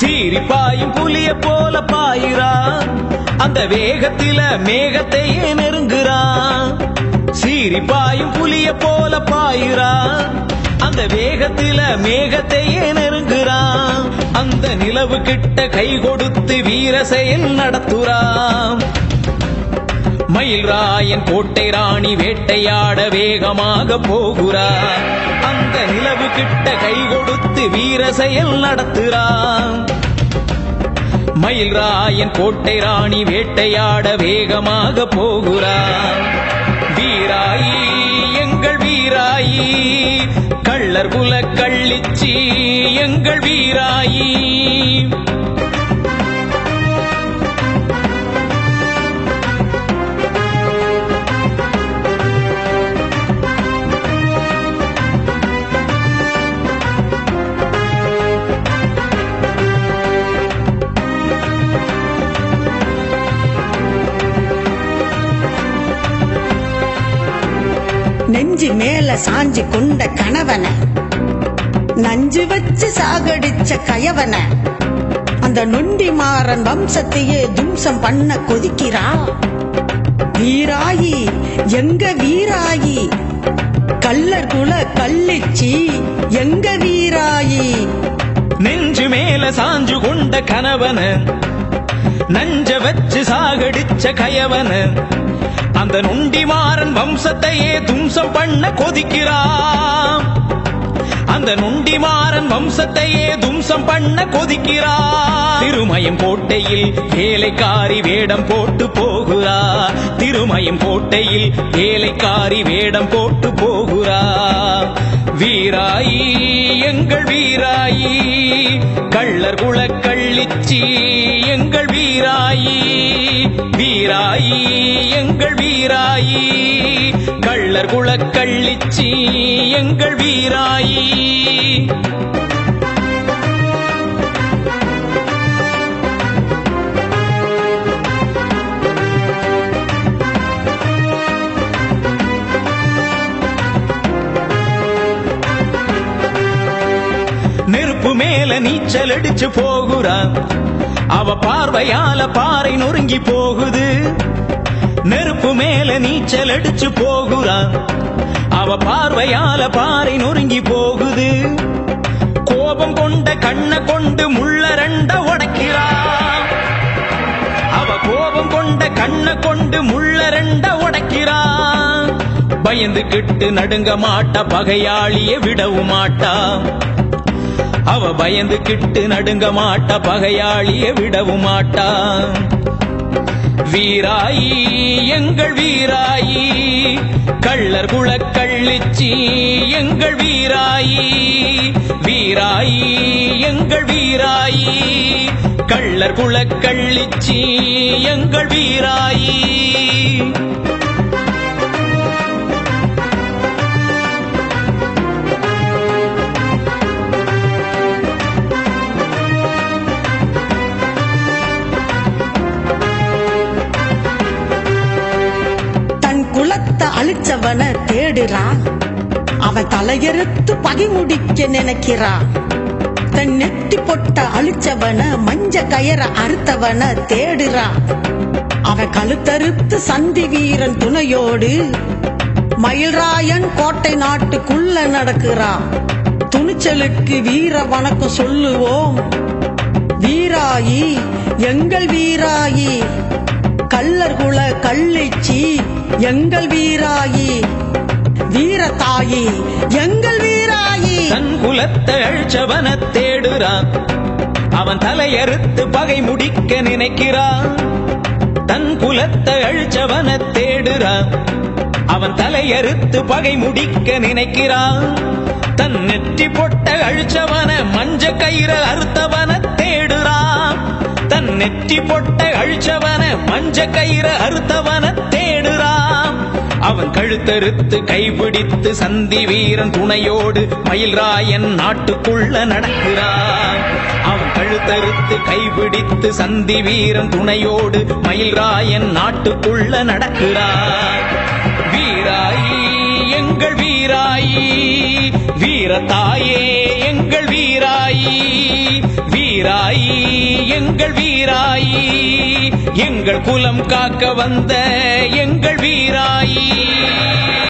சீரி பாயும் புலிய போல பாயிறான். அந்த வேகத்தில மேகத்தையே நெருங்குறான். சீறி பாயும் புலிய போல பாயுறான். அந்த வேகத்தில மேகத்தையே நெருங்குறான். அந்த நிலவு கிட்ட கை கொடுத்து வீர செயல் நடத்துறான். மயில் ராயன் கோட்டை ராணி வேட்டையாட வேகமாக போகுறா அந்த நிலவு கிட்ட கை கொடுத்து வீர செயல் நடத்துறான். மயில் ராயன் கோட்டை ராணி வேட்டையாட வேகமாக போகிறான். வீராயி எங்கள் வீராயி. கள்ளர் குல கள்ளிச்சி எங்கள் வீராயி. நெஞ்சு மேல சாஞ்சி கொண்ட கணவன நஞ்சு வச்சு சாகடிச்ச கயவன அந்த நொண்டி மாறன் வம்சத்தையே தும்சம் பண்ண கொதிக்கிறா? வீராயி எங்க வீராயி? கல்லர் குல கள்ளிச்சி எங்க வீராயி? நெஞ்சு மேல சாஞ்சு கொண்ட கணவன நஞ்ச வச்சு சாகடிச்ச கயவன அந்த நொண்டிமாறன் வம்சத்தையே தும்சம் பண்ண கொதிக்கிறான். அந்த நொண்டிமாறன் வம்சத்தையே தும்சம் பண்ண கொதிக்கிறார் திருமயம் கோட்டையில் வேலைக்காரி வேடம் போட்டு போகிறார். திருமயம் கோட்டையில் வேலைக்காரி வேடம் போட்டு போகிறார். வீராயி எங்கள் வீராயி கள்ளர் குல எங்கள் வீராயி. வீராயி எங்கள் வீராயி. கள்ளர் குளக்கள்ளிச்சி எங்கள் வீராயி. நெருப்பு மேல நீச்சல் அடிச்சு போகுறான். அவ பார்வையால பாறை நொறுங்கி போகுது. நெருப்பு மேல நீச்சல் அடிச்சு போகுறா அவ பார்வையால பாறை நொறுங்கி போகுது. கோபம் கொண்ட கண்ணை கொண்டு முள்ள ரெண்ட உடைக்கிறா. அவ கோபம் கொண்ட கண்ணை கொண்டு முள்ள ரெண்ட உடைக்கிறா. பயந்துகிட்டு நடுங்க மாட்டா பகையாளிய விடவும் மாட்டா அவ பயந்து கிட்டு நடுங்க மாட்டா பகையாளிய விடவும் மாட்டா. வீராயி எங்கள் வீராயி கள்ளர் குள கள்ளிச்சி எங்கள் வீராயி. வீராயி எங்கள் வீராயி கள்ளர் குள கள்ளிச்சி எங்கள் வீராயி. குலத்தை அழிச்சவன தேடுறான். அவன் தலையெடுத்து பகிமுடிக்க நினைக்கிறா தன் நெத்தி பொட்ட அழிச்சவன மஞ்ச கயற அறுத்தவன தேடுறான். அவன் கழுத்தறுத்து சந்தி வீரன் துணையோடு மயில்ராயன் கோட்டை நாட்டுக்குள்ள நடக்கிறான். துணிச்சலுக்கு வீர வணக்கம் சொல்லுவோம். வீராயி எங்கள் வீராயி கள்ளர் குல கள்ளிச்சி எங்கள் வீராயி வீரத்தாயி எங்கள் வீராயி. தன் குலத்தை அழிச்சவன தேடுறான். அவன் தலையறுத்து பகை முடிக்க நினைக்கிறான். தன் குலத்தை அழிச்சவன தேடுறான். அவன் தலையறுத்து பகை முடிக்க நினைக்கிறான். தன் நெற்றி பொட்ட அழிச்சவன மஞ்ச கயிற அறுத்தவன தேடுறான். நெற்றி பொட்ட அழிச்சவன மஞ்ச கயிற அறுத்தவன தேடுறான் அவன் கழுத்தறுத்து கைபிடித்து சந்தி வீரன் துணையோடு மயில்ராயன் நாட்டுக்குள்ள நடக்கிறான். அவன் கழுத்தறுத்து கைபிடித்து சந்தி வீரன் துணையோடு மயில்ராயன் நாட்டுக்குள்ள நடக்கிறான். வீராயி எங்கள் வீராயி வீரத்தாயே எங்கள் வீராயி வீராயி எங்கள் வீராயி எங்கள் குலம் காக்க வந்த எங்கள் வீராயி.